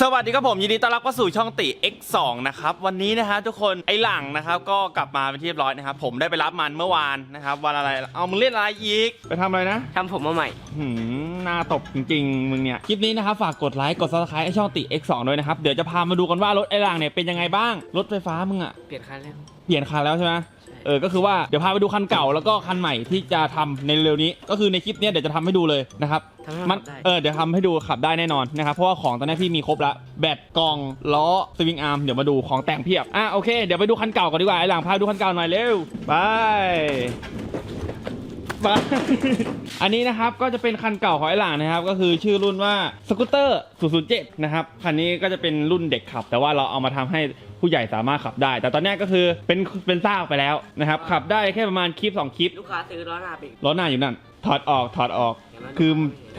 สวัสดีครับผมยินดีต้อนรับเข้าสู่ช่องติ X2 นะครับวันนี้นะฮะทุกคนไอหลังนะครับก็กลับมาเป็นที่เรียบร้อยนะครับผมได้ไปรับมันเมื่อวานนะครับวันอะไรเอามึงเล่นอะไรอีกไปทำอะไรนะทำผมมาใหม่หืมหน้าตบจริงๆมึงเนี่ยคลิปนี้นะครับฝากกดไลค์กด subscribe ไอช่องติ X2 ด้วยนะครับเดี๋ยวจะพามาดูกันว่ารถไอหลังเนี่ยเป็นยังไงบ้างรถไฟฟ้ามึงอะเปลี่ยนคันแล้วเปลี่ยนคันแล้วใช่ไหม เออก็คือว่าเดี๋ยวพาไปดูคันเก่าแล้วก็คันใหม่ที่จะทำในเร็วนี้ ก็คือในคลิปเนี้ยเดี๋ยวจะทำให้ดูเลยนะครับทำให้มันขับได้ เออเดี๋ยวทำให้ดูขับได้แน่นอนนะครับเพราะว่าของตอนนี้พี่มีครบละแบตกล่องล้อสวิงอาร์มเดี๋ยวมาดูของแต่งเพียบอะโอเคเดี๋ยวไปดูคันเก่าก่อนดีกว่าไอ้หลังพาดูคันเก่าหน่อยเร็วไป ไป อันนี้นะครับก็จะเป็นคันเก่าของไอ้หลังนะครับ ก็คือชื่อรุ่นว่าสกูตเตอร์007 นะครับ คันนี้ก็จะเป็นรุ่นเด็กขับ แต่ว่าเราเอามาทำให้ ผู้ใหญ่สามารถขับได้ แต่ตอนเนี้ยก็คือเป็นเป็นซากไปแล้วนะครับขับได้แค่ประมาณคลิป2คลิปลูกค้าซื้อล้อหน้าไปอีกล้อหน้าอยู่นั่นถอดออกถอดออกเห็นไหมคือ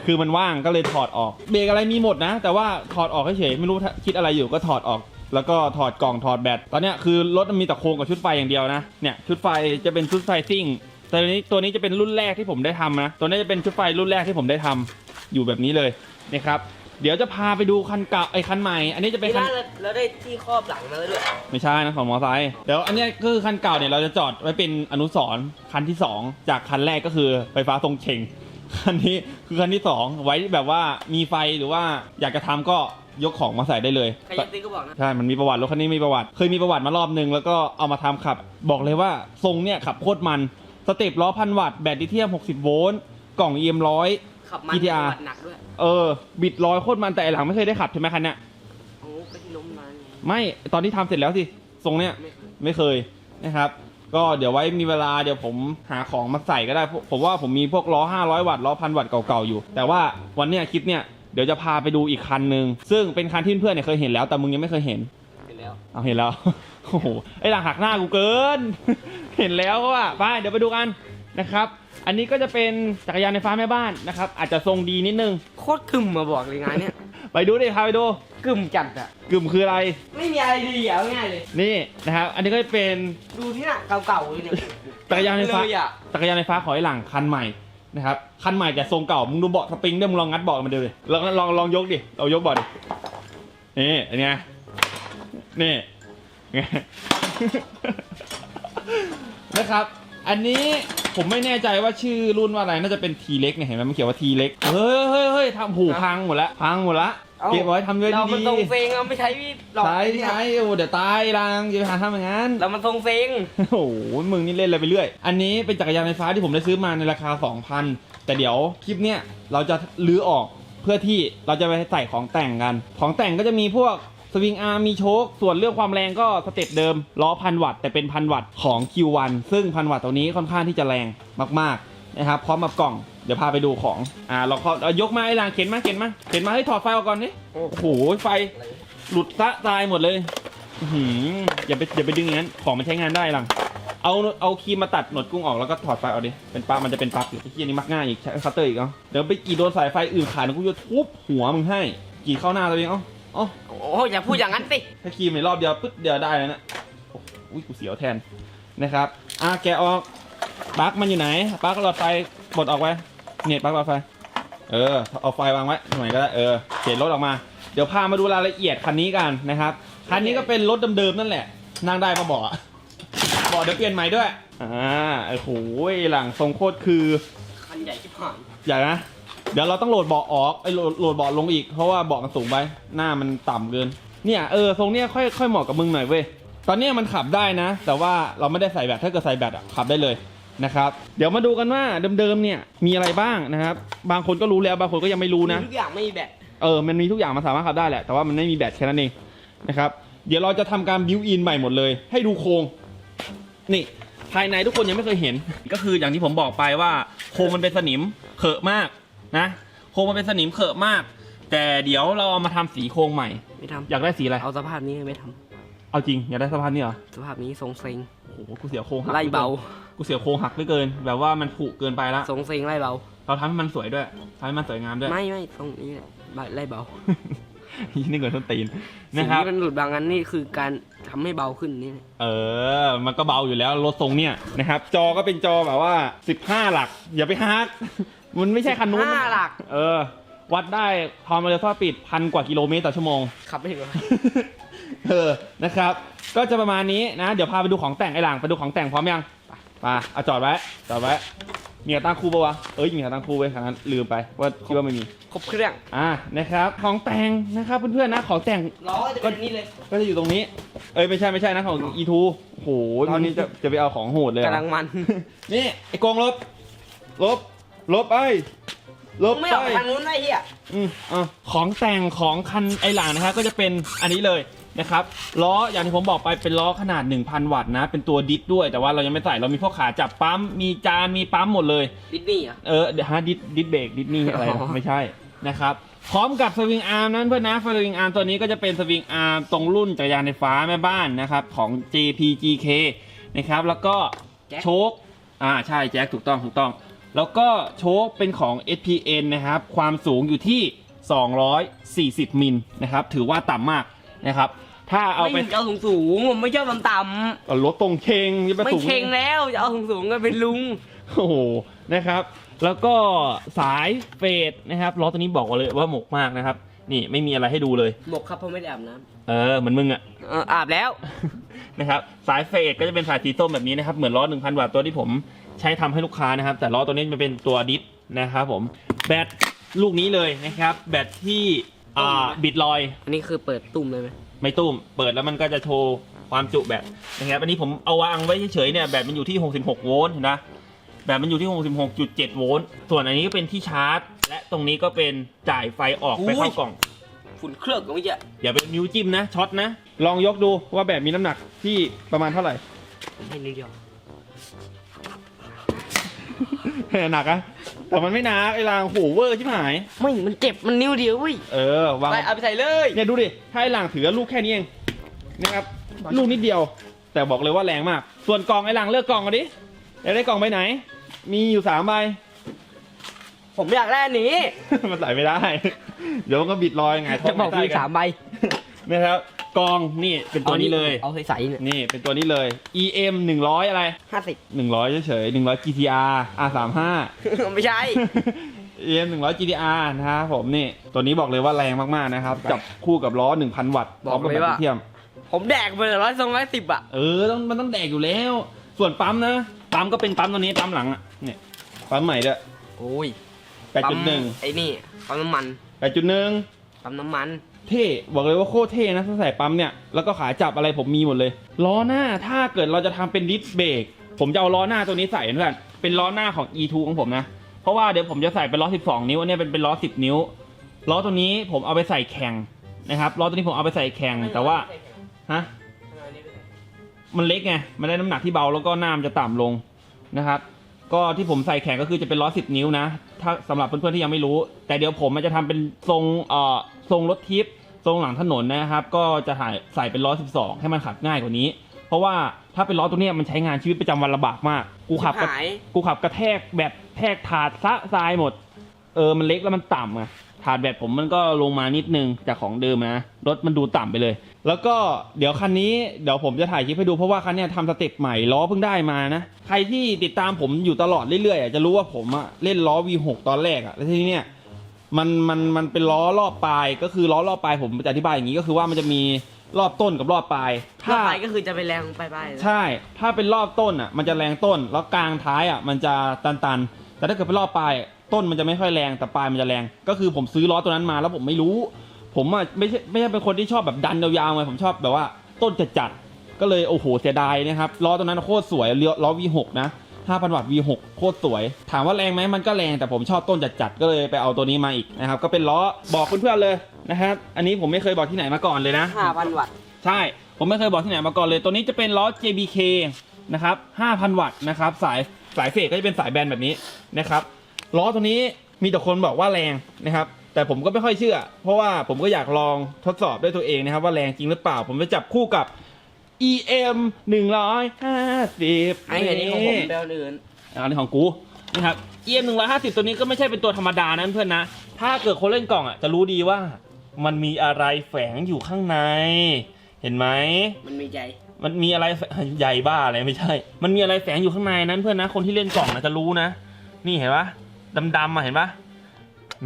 คือมันว่างก็เลยถอดออกเบรกอะไรมีหมดนะ แต่ว่าถอดออกเฉยๆไม่รู้คิดอะไรอยู่ก็ถอดออกแล้วก็ถอดกล่องถอดแบต ตอนเนี้ยคือรถมันมีแต่โครงกับชุดไฟอย่างเดียวนะ เนี่ยชุดไฟจะเป็นชุดไฟซิ่ง แต่ตัวนี้ตัวนี้จะเป็นรุ่นแรกที่ผมได้ทำนะ ตัวนี้จะเป็นชุดไฟรุ่นแรกที่ผมได้ทำอยู่แบบนี้เลยนะครับ เดี๋ยวจะพาไปดูคันเก่าไอ้คันใหม่ อันนี้จะเป็นนี่คันน่าจะแล้วได้ที่ครอบหลังมาแล้วด้วยไม่ใช่นะของมอไซค์เดี๋ยวอันเนี้ยก็คือคันเก่าเนี่ยเราจะจอดไว้เป็นอนุสรณ์คันที่ 2 จากคันแรกก็คือไฟฟ้าทรงเชงคันนี้คือคันที่ 2 ไว้แบบว่ามีไฟหรือว่าอยากจะทำก็ยกของมาใส่ได้เลย ใครจะซื้อก็บอกนะใช่ มันมีประวัติรถคันนี้มีประวัติ เคยมีประวัติมารอบนึง แล้วก็เอามาทำขับ บอกเลยว่าทรงเนี่ยขับโคตรมัน สเต็ปล้อพันวัตต์ แบตลิเธียม 60 โวลต์ กล่อง EM ร้อยขับมัน GTR หนักด้วย เออ บิดร้อยโคตรมันแต่ไอ้หลังไม่เคยได้ขับใช่ไหมคันเนี้ยโอ้ก็ที่ล้มมาไงไม่ตอนที่ทำเสร็จแล้วสิทรงเนี้ย ไม่เคยไม่เคยนะครับ ก็เดี๋ยวไว้มีเวลาเดี๋ยวผมหาของมาใส่ก็ได้ ผมผมว่าผมมีพวกล้อ 500 วัตต์ล้อพันวัตต์เก่าๆอยู่ แต่ว่าวันเนี้ยคลิปเนี้ยเดี๋ยวจะพาไปดูอีกคันหนึ่งซึ่งเป็นคันที่เพื่อนๆเนี่ยเคยเห็นแล้วแต่มึงยังไม่เคยเห็นเห็นแล้วเอาเห็นแล้ว โอ้โหไอหลังหักหน้ากูเกิน เห็นแล้วว่าไปเดี๋ยวไปดูกัน นะครับ อันนี้ก็จะเป็นจักรยานไฟฟ้าแม่บ้านนะครับ อาจจะทรงดีนิดนึง โคตรกึ่มมาบอกเลยงานเนี้ยไปดูดิพาไปดูกึ่มจัดอะกลุ่มคืออะไร ไม่มีอะไรดีอะเอาง่ายเลย นี่นะครับ อันนี้ก็จะเป็นดูที่หนังเก่าๆเลยเนี่ยจักรยานไฟฟ้าเลยอะจักรยานไฟฟ้าของไอ้หลังคันใหม่นะครับ คันใหม่แต่ทรงเก่า มึงดูเบาะสปริงด้วยมึงลองงัดเบาะมันดูดิลองลองลองยกดิเรายกเบาะดิ นี่อันเนี้ยนี่ไง นะครับ อันนี้ ผมไม่แน่ใจว่าชื่อรุ่นว่าอะไรน่าจะเป็นทีเล็กเนี่ยเห็นไหมมันเขียนว่าทีเล็กเฮ้ยเฮ้ยเฮ้ยทำหูพังหมดละพังหมดละอาเก็บไว้ทำไว้เรามันดีทรงเฟงเราไม่ใช้หลอกๆใช้ใช้โอ้เดี๋ยวตายลังอย่าไปหาทำอย่างนั้นเรามันทรงเฟงโอ้โหมึงนี่เล่นอะไรไปเรื่อย อันนี้เป็นจักรยานไฟฟ้าที่ผมได้ซื้อมาในราคา 2,000 แต่เดี๋ยวคลิปเนี้ยเราจะลื้อออกเพื่อที่เราจะไปใส่ของแต่งกัน ของแต่งก็จะมีพวก สวิงอาร์มีโชค ส่วนเรื่องความแรงก็สเต็ปเดิม ล้อพันวัตต์แต่เป็นพันวัตต์ของ Q1 ซึ่งพันวัตต์ตัวนี้ค่อนข้างที่จะแรงมากๆนะครับพร้อมกับกล่องเดี๋ยวพาไปดูของ อ่าเราเอายกมาไอ้ลางเข็นมาเข็นมาเข็นมาให้ยถอดไฟออกก่อนนี่โอ้โหไฟหลุดซะตายหมดเลยหืออย่าไปอย่าไปดึงอย่างนั้น ของมันใช้งานได้ลังเอาเอาครีมมาตัดหนวดกุ้งออกแล้วก็ถอดไฟเอาดิ เป็นปลั๊กมันจะเป็นปลั๊กอยู่ไอ้เหี้ยนี่มักง่ายอีกใช้คัตเตอร์อีกเนาะเดี๋ยวไปกรีดโดนสายไฟอื่นขาดกูจะทุบหัวมึงให้กรีดเข้าหน้าตัวเองเอ้า เอ้าโอ้อย่าพูดอย่างนั้นสิถ้าครีมในรอบเดียวปึ๊บเดียวได้แล้วนะโอ้อุ้ยกูเสียวแทนนะครับอะแกะออกปลั๊กมันอยู่ไหนปลั๊กหลอดไฟบดออกไว้เนี่ยปลั๊กหลอดไฟ เออเอาไฟวางไว้ตรงไหนก็ได้เออเขียนรถออกมา เดี๋ยวพามาดูรายละเอียดคันนี้กันนะครับคันนี้ก็เป็นรถเดิมๆนั่นแหละนั่งได้ปะเบาะเบาะเดี๋ยวเปลี่ยนใหม่ด้วยอ่าโอ้โหหลังทรงโคตรคือคันใหญ่ชิบหาย ใหญ่นะ เดี๋ยวเราต้องโหลดเบาะออกไอ้ยโหลดโหลดเบาะลงอีกเพราะว่าเบาะมันสูงไปหน้ามันต่ำเกิน เนี่ยเออทรงเนี้ยค่อยค่อยเหมาะกับมึงหน่อยเว้ยตอนเนี้ยมันขับได้นะ แต่ว่าเราไม่ได้ใส่แบตถ้าเกิดใส่แบตอะขับได้เลยนะครับ เดี๋ยวมาดูกันว่าเดิมๆเนี่ยมีอะไรบ้างนะครับ บางคนก็รู้แล้วบางคนก็ยังไม่รู้นะ มีทุกอย่างไม่มีแบตเออ มันมีทุกอย่างมันสามารถขับได้แหละ แต่ว่ามันไม่มีแบตแค่นั้นเองนะครับ เดี๋ยวเราจะทำการบิวอินใหม่หมดเลย ให้ดูโครง นี่ ภายในทุกคนยังไม่เคยเห็น ก็คืออย่างที่ผมบอกไปว่าโครงมันเป็นสนิมเขอะมาก นะโครงมันเป็นสนิมเขอะมาก แต่เดี๋ยวเราเอามาทำสีโครงใหม่ ไม่ทอยากได้สีอะไรำเอาสภาพนี้ไม่ทเอาจริงอยากได้สภาพนี้เหรอำสภาพนี้ทรงเฟงโอ้โหกูเสียโครงหักไล่เบากูเสียโครงหักเหลือเกิน แบบว่ามันผุเกินไปละทรงเฟงไล่เบา เราทำให้มันสวยด้วยทำให้มันสวยงามด้วย ไม่ไม่ทรงนี้แหละไล่เบานี่เกินต้นตีนสิ่นะงครับ ที่มันหลุดบางอันนี่คือการทำให้เบาขึ้นนี่แหละเออ มันก็เบาอยู่แล้วรถทรงเนี่ยนะครับ จอก็เป็นจอแบบว่า 15 หลัก อย่าไปฮาร์ด มันไม่ใช่คันนู้นห้าหลัก เออ วัดได้ความเร็วฟ้าปิดพันกว่ากิโลเมตรต่อชั่วโมง ขับไม่ถึงหรอกเออ นะครับ ก็จะประมาณนี้นะ เดี๋ยวพาไปดูของแต่งไอ้หลังไปดูของแต่งพร้อมยังไปเอาจอดไว้ จอดไว้ มีขาตั้งคู่ปะวะ เอ้ย มีขาตั้งคู่ไว้ครั้งนั้นลืมไปว่าคิดว่าไม่มี ครบเครื่อง อ่า นะครับ ของแต่งนะครับเพื่อนๆนะ ของแต่ง ล้อจะเป็นนี่เลย ก็จะอยู่ตรงนี้ เอ้ย ไม่ใช่ไม่ใช่นะของ E2 โอ้โหวันนี้จะจะไปเอาของโหดเลยเหรกำอลังมัน นี่ไอ้กองลบ ลบ ลบไอ้ลบไม่ไปออกทางนู้นไอ้เหี้ยอืมอะของแต่งของคันไอหลังนะครับก็จะเป็นอันนี้เลยนะครับล้ออย่างที่ผมบอกไปเป็นล้อขนาด 1,000 วัตต์นะ เป็นตัวดิสด้วย แต่ว่าเรายังไม่ใส่เรามีพวกขาจับปั๊มมีจานมีปั๊มหมดเลยดิสนีย์เหรอะ เออเดี๋ยวฮะดิสดิสเบรกดิสนี่อะไรอ๋นะอไม่ใช่นะครับพร้อมกับสวิงอาร์มนั้นเพื่อนนะสวิงอาร์มตัวนี้ก็จะเป็นสวิงอาร์มตรงรุ่นจักรยานไฟฟ้าแม่บ้านนะครับของ JPGK นะครับแล้วก็แจ็ค โชคอ่าใช่แจ็คถูกต้องถูกต้อง แล้วก็โชคเป็นของ SPN นะครับ ความสูงอยู่ที่ 240 มิลนะครับ ถือว่าต่ำมากนะครับ ถ้าเอาไม่ไปถึงจะเอาสูงสูงๆผมไม่ชอบต่ำเอารถตรงเคงจะไปๆไม่สูงเชงแล้วจะเอาสูงสูงๆก็เป็นลุง โอ้โห นะครับ แล้วก็สายเฟดนะครับล้อตัวนี้บอกเลยว่าหมกมากนะครับ นี่ไม่มีอะไรให้ดูเลย หมกครับเพราะไม่ได้อาบน้เออเหมือนมึงอะำเอออาบแล้วนะครับ สายเฟดก็จะเป็นสายสีส้มแบบนี้นะครับ เหมือนล้อ 1,000 วัตต์ตัวที่ผม ใช้ทำให้ลูกค้านะครับ แต่ล้อตัวนี้มันเป็นตัวดิสนะครับผมแบตลูกนี้เลยนะครับ แบตที่อ่าบิดลอย อันนี้คือเปิดตุ่มเลยไหมไม่ตุ้มเปิดแล้วมันก็จะโชว์ความจุแบตนะครับอันนี้ผมเอาวางไว้เฉยๆเนี่ยแบตมันอยู่ที่ 66 โวลต์เห็นไหมแบตมันอยู่ที่ 66.7 โวลต์ส่วนอันนี้ก็เป็นที่ชาร์จ และตรงนี้ก็เป็นจ่ายไฟออกไปเข้ากล่องฝุ่นเครื่องก็ไม่เยอะอย่าเป็นนิ้วจิ้มนะช็อตนะ ลองยกดูว่าแบบมีน้ำหนักที่ประมาณเท่าไหร่ให้นิดเดียว หนักอะแต่มันไม่หนักไอ้รางโหเวอร์ชิบหาย ไม่ มันเจ็บ มันนิ้วเดียวเว้ย เออวางไปเอาไปใส่เลยเนี่ยดูดิถ้าไอ้รางถือลูกแค่นี้เองนะครับลูกนิดเดียว แต่บอกเลยว่าแรงมาก ส่วนกล่องไอ้รางเลือกกล่องกันดิอยากได้กล่องใบไหน มีอยู่สามใบ ผมอยากได้อันนี้ มันใส่ไม่ได้ เดี๋ยวมันก็บิดลอยไงท้จะบอกไใต้มีสามใบนะครับ กล่องนี่เป็นตัวนี้เลย เอาใส่ๆเนี่ยนี่เป็นตัวนี้เลย EM 100 อะไร ห้าสิบ 100เฉยๆ100 GTR R35 ไม่ใช่ EM 100 GTR นะครับผมนี่ ตัวนี้บอกเลยว่าแรงมากๆนะครับ จับคู่กับล้อ 1,000 วัตต์พร้อมกับแบตลิเทียม ผมแดกไปเลยร้อยสองร้อยสิบอะ เออต้องมันต้องแดกอยู่แล้ว ส่วนปั๊มนะ ปั๊มก็เป็นปั๊มตัวนี้ปั๊มหลังอะเนี่ยปั๊มใหม่ด้วยโอ้ย8.1 ไอ้นี่ปั๊มน้ำมัน8.1 ปั๊มน้ำมัน เท่บอกเลยว่าโคตรเท่นะถ้าใส่ปั๊มเนี่ยแล้วก็ขาจับอะไรผมมีหมดเลย ล้อหน้าถ้าเกิดเราจะทำเป็นดิสเบรกผมจะเอาล้อหน้าตัวนี้ใส่เพื่อนเป็นล้อหน้าของ E2 ของผมนะเพราะว่าเดี๋ยวผมจะใส่เป็นล้อ 12 นิ้วอันนี้เป็นเป็นล้อ 10 นิ้วล้อตัวนี้ผมเอาไปใส่แข่งนะครับล้อตัวนี้ผมเอาไปใส่แข่งแต่ว่าฮะมันเล็กไงมันได้น้ำหนักที่เบาแล้วก็หน้ามันจะต่ำลงนะครับ ก็ที่ผมใส่แข่งก็คือจะเป็นล้อสิบนิ้วนะ ถ้าสำหรับเพื่อนๆที่ยังไม่รู้ แต่เดี๋ยวผมมันจะทำเป็นทรงเอ่อ ทรงรถทิปทรงหลังถนนนะครับ ก็จะถ่ายใส่เป็นล้อ 12 ให้มันขับง่ายกว่านี้ เพราะว่าถ้าเป็นล้อตัวเนี้ยมันใช้งานชีวิตประจำวันลำบากมาก กูขับกระหาย กูขับกระแทกแบบแทกถาดซะทรายหมด เออมันเล็กแล้วมันต่ำอะถาดแบบผมมันก็ลงมานิดนึงจากของเดิมนะรถมันดูต่ำไปเลย แล้วก็เดี๋ยวคันนี้เดี๋ยวผมจะถ่ายคลิปให้ดูเพราะว่าคันเนี้ยทำสเต็ปใหม่ล้อเพิ่งได้มานะ ใครที่ติดตามผมอยู่ตลอดเรื่อยๆอะจะรู้ว่าผมอะเล่นล้อ V6 ตอนแรกอะแล้วทีนี้เนี่ย มันมันมันเป็นล้อรอบปลายก็คือล้อรอบปลายผมจะอธิบายอย่างนี้ก็คือว่ามันจะมีรอบต้นกับรอบปลาย ถ้าไปก็คือจะไปแรงไปไปๆนะใช่ ถ้าเป็นรอบต้นอะ มันจะแรงต้น แล้วกลางท้ายอะ มันจะตันๆ แต่ถ้าเกิดเป็นรอบปลายต้นมันจะไม่ค่อยแรงแต่ปลายมันจะแรง ก็คือผมซื้อล้อตัวนั้นมาแล้วผมไม่รู้ ผมอะไม่ใช่ไม่ใช่เป็นคนที่ชอบแบบดันยาวๆไงผมชอบแบบว่าต้นจัดๆก็เลยโอ้โหเสียดายนะครับล้อตัวนั้นโคตรสวยเลี้ยวล้อ V6 นะ 5,000 วัตต์ V6 โคตรสวย ถามว่าแรงไหมมันก็แรงแต่ผมชอบต้นจัดๆก็เลยไปเอาตัวนี้มาอีกนะครับ ก็เป็นล้อบอกเพื่อนๆเลยนะครับ อันนี้ผมไม่เคยบอกที่ไหนมาก่อนเลยนะห้าพันวัตต์ ใช่ ผมไม่เคยบอกที่ไหนมาก่อนเลย ตัวนี้จะเป็นล้อ JBK นะครับ 5,000 วัตต์นะครับ สายสายเฟกก็จะเป็นสายแบนแบบนี้นะครับ ล้อตัวนี้มีแต่คนบอกว่าแรงนะครับแต่ผมก็ไม่ค่อยเชื่อ เพราะว่าผมก็อยากลองทดสอบด้วยตัวเองนะครับ ว่าแรงจริงหรือเปล่า ผมไปจับคู่กับ EM 150ไอ้เห็นนี่ของผมเบลอื่นอันนี้ของกูนะครับ EM 150ตัวนี้ก็ไม่ใช่เป็นตัวธรรมดานะเพื่อนนะ ถ้าเกิดคนเล่นกล่องอะจะรู้ดีว่า มันมีอะไรแฝงอยู่ข้างใน เห็นไหม มันมีใจ มันมีอะไรแฝใหญ่บ้าอะไรไม่ใช่ มันมีอะไรแฝงอยู่ข้างในนั้นเพื่อนนะ คนที่เล่นกล่องนะจะรู้นะ นี่เห็นปะดำๆอะเห็นปะ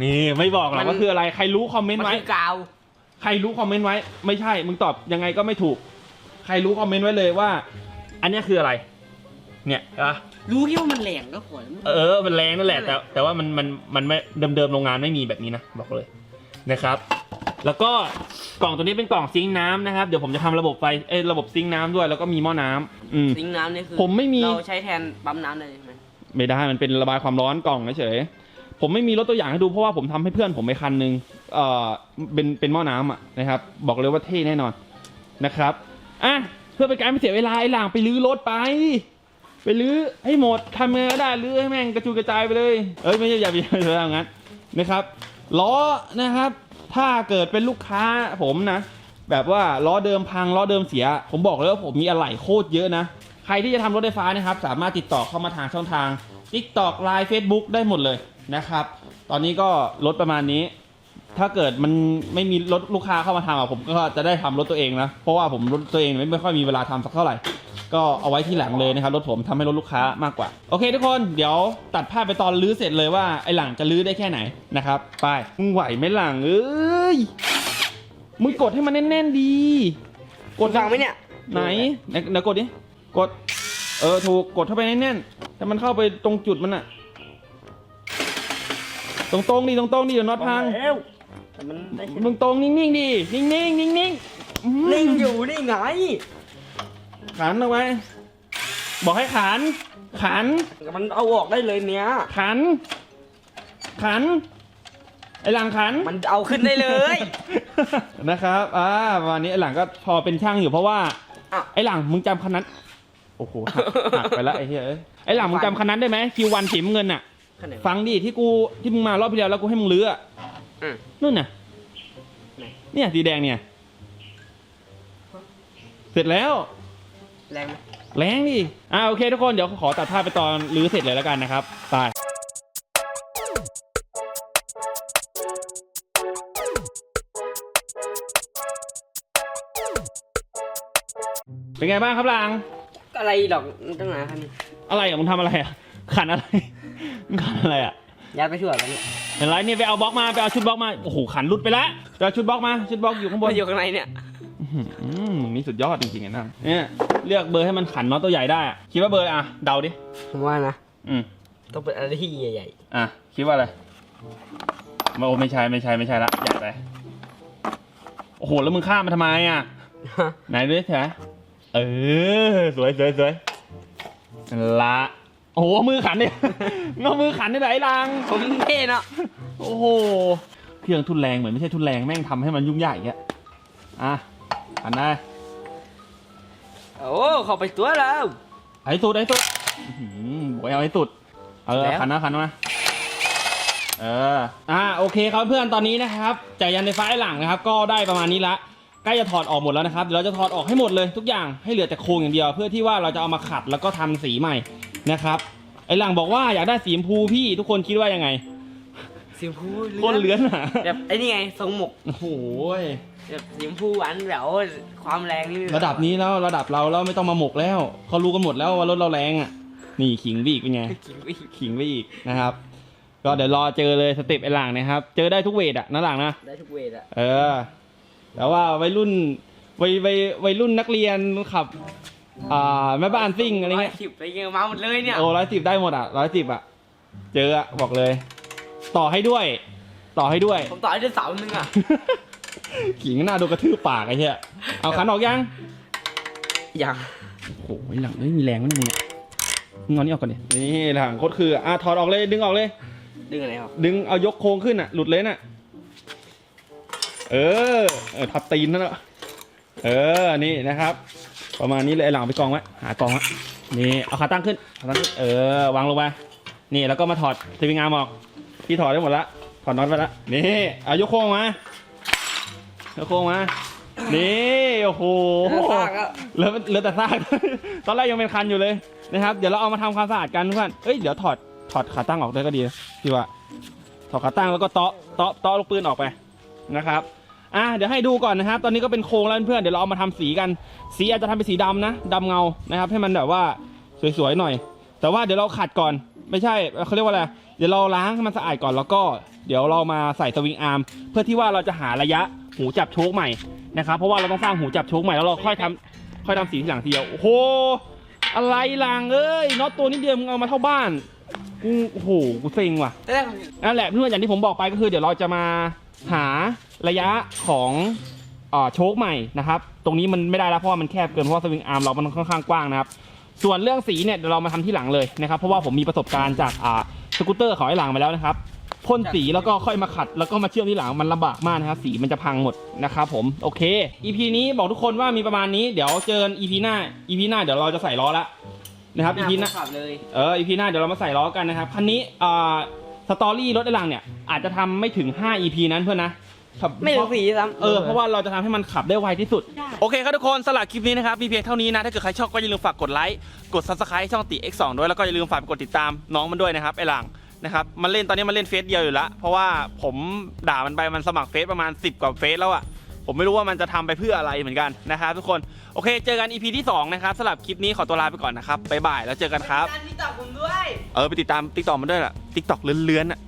นี่ไม่บอกหรอกมันว่าคืออะไร ใครรู้คอมเมนมันต์ไว้คือกาว ใครรู้คอมเมนต์ไว้ ไม่ใช่ มึงตอบยังไงก็ไม่ถูกใครรู้คอมเมนต์ไว้เลยว่า อันเนี้ยคืออะไร เนี่ยอะรู้แค่ว่ามันแหลงก็พอแล้วเออมันแรงนั่นแหละ แต่แต่ว่ามันมันมันไม่เดิมๆโรงงานไม่มีแบบนี้นะบอกเลยนะครับ แล้วก็กล่องตัวนี้เป็นกล่องซิงค์น้ำนะครับ เดี๋ยวผมจะทำระบบไฟเอ้ยระบบซิงค์น้ำด้วย แล้วก็มีหม้อน้ำอืม ซิงค์น้ำนี่คือผมไม่มี เราใช้แทนปั๊มน้ำเลยใช่ไหมไม่ได้มันเป็นระบายความร้อนกล่องเฉยๆผมไม่มีรถตัวอย่างให้ดูเพราะว่าผมทำให้เพื่อนผมไปคันหนึงเอ่อเป็นเป็นหม้อน้ำอะนะครับ บอกเลยว่าเท่แน่นอนนะครับ อะเพื่อเป็นการไม่เสียเวลาไอ้หลังไปลื้อรถไป ไปลื้อให้หมดทำยังไงก็ได้ลื้อให้แม่งกระจุยกระจายไปเลย เอ้ยไม่ใช่อย่าไปอย่าไปอย่างนั้นนะครับล้อนะครับ ถ้าเกิดเป็นลูกค้าผมนะแบบว่าล้อเดิมพังล้อเดิมเสีย ผมบอกเลยว่าผมมีอะไหล่โคตรเยอะนะ ใครที่จะทำรถไฟฟ้านะครับ สามารถติดต่อเข้ามาทางช่องทาง TikTok Line Facebook ได้หมดเลยนะครับ ตอนนี้ก็ลดประมาณนี้ ถ้าเกิดมันไม่มีรถลูกค้าเข้ามาทำอะผมก็จะได้ทำรถตัวเองนะ เพราะว่าผมรถตัวเองไม่ไม่ค่อยมีเวลาทำสักเท่าไหร่ ก็เอาไว้ที่หลังเลยนะครับรถผมทำให้รถลูกค้ามากกว่า โอเคทุกคนเดี๋ยวตัดภาพไปตอนลื้อเสร็จเลยว่าไอ้หลังจะลื้อได้แค่ไหนนะครับไปมึงไหวไหมหลังเอ้ยมึงกดให้มันแน่นๆดี กดฟังไหมเนี่ยไหนไหนไหนกดดิ กด เออ ถูก กดเข้าไปแน่นๆแต่มันเข้าไปตรงจุดมันอะตรงตรงๆดิตรงตรงๆดิเดี๋ยวน็อตพัง แล้ว แต่มันได้แค่ตรงตรงๆนิ่งๆดิ นิ่งๆนิ่งๆอื้อหือนิ่งอยู่นี่ไงขันเอาไว้ บอกให้ขัน ขันมันเอาออกได้เลยเนี้ยขัน ขัน ไอหลังขัน มันเอาขึ้นได้เลย นะครับอ่าวันนี้ไอหลังก็พอเป็นช่างอยู่เพราะว่า อะ ไอหลังมึงจำคันนั้นโอ้โหหักหักไปแล้วไอ้เหี้ยเอ้ยไอหลังมึงจำคันนั้นได้ไหมคิววันสีน้ำเงินอะขนาดฟังดิที่กูที่มึงมารอบที่แล้วแล้วกูให้มึงลื้ออะ อืมนู่นน่ะ ไหนเนี่ยสีแดงเนี่ย เสร็จแล้ว แรงไหมแรงดิ อ่าโอเคทุกคน เดี๋ยวขอตัดภาพไปตอนรื้อเสร็จเลยแล้วกันนะครับ ไป เป็นไงบ้างครับลางก็อะไรดอกมันตั้งนานครับนี่อะไรอะมึงทำอะไรอะ ขันอะไร มึงขันอะไรอะยัดไปชั่วกันเนี่ย เห็นไรเนี่ยไปเอาบล็อกมาไปเอาชุดบล็อกมาโอ้โหขันรุดไปแล้วไปเอาชุดบล็อกมาชุดบล็อกอยู่ข้างบมันนอยู่ข้างในเนี่ย อื้อหือนี่สุดยอดจริงๆอะนั่งเนี่ยเลือกเบอร์ให้มันขันน็อตตัวใหญ่ได้อะคิดว่าเบอร์อะไรอะเดาดิผมว่านะ อืม ต้องเป็นอะไรที่ใหญ่อะ คิดว่าอะไรมาโอ้ไม่ใช่ไม่ใช่ไม่ใช่ละใหญ่ไปโอ้โห แล้วมึงข้ามมาทำไมอะๆไหนดูดิเถอะเออ สวยสวยสวยละโอ้โหมือขันเนี่ยงเอามือขันนี่ไหนลังผมเท่เนาะโอ้โหเครื่องทุนแรงเหมือนไม่ใช่ทุนแรงแม่งทำให้มันยุ่งยากอย่างเงี้ยอะขันได้โอ้เข้าไปตัวแล้วไอ้สุดไอ้สุดอื้อหือบอกให้เอาไอ้สุดเออแล้วขันนะขันมาเอออ่าโอเคครับเพื่อนตอนนี้นะครับจักรยานไฟฟ้าไอ้หลังนะครับ ก็ได้ประมาณนี้ละ ใกล้จะถอดออกหมดแล้วนะครับเดี๋ยวเราจะถอดออกให้หมดเลยทุกอย่างให้เหลือแต่โครงอย่างเดียว เพื่อที่ว่าเราจะเอามาขัดแล้วก็ทำสีใหม่นะครับไอ้หลังบอกว่าอยากได้สีชมพูพี่ทุกคนคิดว่ายังไงสีชมพูโคนเลื้อนอะแบบไอ้นี่ไงทรงหมกโอ้โหแบบสีชมพูหวานแบบโอ้ยความแรงนี่ระดับนี้แล้วระดับเราแล้วไม่ต้องมาหมกแล้วเขารู้กันหมดแล้วว่ารถเราแรงอะนี่ขิงไปอีกเป็นไงกินไปอีกขิงไปอีกนะครับ ก็เดี๋ยวรอเจอเลยสเต็ปไอ้หลังนะครับ เจอได้ทุกเวทอะนะหลังนะได้ทุกเวทอะเออ แต่ว่าวัยรุ่นวัยวัยวัยรุ่นนักเรียนขับอ่าแม่บ้านซิ่งอะไรเงี้ยสิบไปเงี้ยมาหมดเลยเนี่ยโอ้ร้อยสิบได้หมดอะร้อยสิบอะ เจออะบอกเลย ต่อให้ด้วย ต่อให้ด้วย ผมต่อให้ได้เสาหนึ่งอะขิงหน้าโดนกระทืบปากไอ้เหี้ยเอาขันออกยังอย่างโอ้ยหลังไม่มีแรงมั้ยมึงเนี่ยมึงเอานี่ออกก่อนดินี่หลังโคตรคืออะถอดออกเลยดึงออกเลย ดึงอะไรออกดึงเอายกโครงขึ้นอะ หลุดเลยน่ะ เออ เออทับตีนนั่นแหละเออ นี่นะครับ ประมาณนี้เลยไอ้หลังเอาไปกองไว้หากองไว้นี่เอาขาตั้งขึ้นขาตั้งขึ้น เออ วางลงไปนี่แล้วก็มาถอดสวิงอาร์มออก ที่ถอดได้หมดละ ถอดน็อตไปละ นี่เอายกโครงมายกโครงมา นี่ โอ้โหซากอะเหลือเหลือแต่ซาก ตอนแรกยังเป็นคันอยู่เลยนะครับ เดี๋ยวเราเอามาทำความสะอาดกันเพื่อนเอ้ย เดี๋ยวถอด ถอดขาตั้งออกด้วยก็ดีนะพี่ว่า ถอดขาตั้งแล้วก็เตาะ เตาะ เตาะลูกปืนออกไปนะครับ อะเดี๋ยวให้ดูก่อนนะครับ ตอนนี้ก็เป็นโครงแล้วเพื่อนเดี๋ยวเราเอามาทำสีกัน สีอาจจะทำเป็นสีดำนะดำเงานะครับ ให้มันแบบว่าสวยๆหน่อย แต่ว่าเดี๋ยวเราขัดก่อน ไม่ใช่เขาเรียกว่าอะไรเดี๋ยวเราล้างให้มันสะอาดก่อนแล้วก็ เดี๋ยวเรามาใส่สวิงอาร์มเพื่อที่ว่าเราจะหาระยะหูจับโชคใหม่นะครับเพราะว่าเราต้องสร้างหูจับโชคใหม่แล้วเราค่อยทำค่อยทำสีทีหลังทีเดียวโอ้โหอะไรหลังเอ้ยน็อตตัวนี้เดียวมึงเอามาเท่าบ้านกูโอ้โหกูเซ็งว่ะแต่แรกผมนั่นแหละเพื่อนอย่างที่ผมบอกไปก็คือเดี๋ยวเราจะมา หาระยะของเอ่อโชคใหม่นะครับ ตรงนี้มันไม่ได้แล้วเพราะว่ามันแคบเกินเพราะว่าสวิงอาร์มเรามันค่อนข้างกว้างนะครับ ส่วนเรื่องสีเนี่ยเดี๋ยวเรามาทำที่หลังเลยนะครับ เพราะว่าผมมีประสบการณ์จากอ่าสกูตเตอร์ของไอ้หลังมาแล้วนะครับพ่นสีแล้วก็ค่อยมาขัด แล้วก็มาเชื่อมที่หลังมันลำบากมากนะครับสีมันจะพังหมดนะครับผมโอเค EP นี้บอกทุกคนว่ามีประมาณนี้เดี๋ยวเจอกัน EP หน้า EP หน้าเดี๋ยวเราจะใส่ล้อละนะครับ EP หน้าขับเลยเอออีพีหน้าเดี๋ยวเรามาใส่ล้อกันนะครับคันนี้อ่า สตอรี่รถไอหลังเนี่ยอาจจะทำไม่ถึง 5 EP นั้นเพื่อนนะครับไม่ถึงสีซ้ำ เออเพราะว่าเราจะทำให้มันขับได้ไวที่สุด ได้ โอเคครับทุกคนสำหรับคลิปนี้นะครับ มีเพียงเท่านี้นะ ถ้าเกิดใครชอบก็อย่าลืมฝากกดไลค์ กด subscribe ช่องติ X2 ด้วย แล้วก็อย่าลืมฝากกดติดตามน้องมันด้วยนะครับ ไอหลังนะครับ มันเล่นตอนนี้มันเล่นเฟซเดียวอยู่แล้วเพราะว่าผมด่ามันไปมันสมัครเฟซประมาณ 10 กว่าเฟซแล้วอะ ผมไม่รู้ว่ามันจะทำไปเพื่ออะไรเหมือนกันนะครับทุกคนโอเค เจอกัน EP ที่สองนะครับสำหรับคลิปนี้ขอตัวลาไปก่อนนะครับบ๊ายบายแล้วเจอกันครับการที่จับผมด้วยเออไปติดตามติ๊กต็อกมันด้วยแหละติ๊กต็อกเลื้อนๆอะ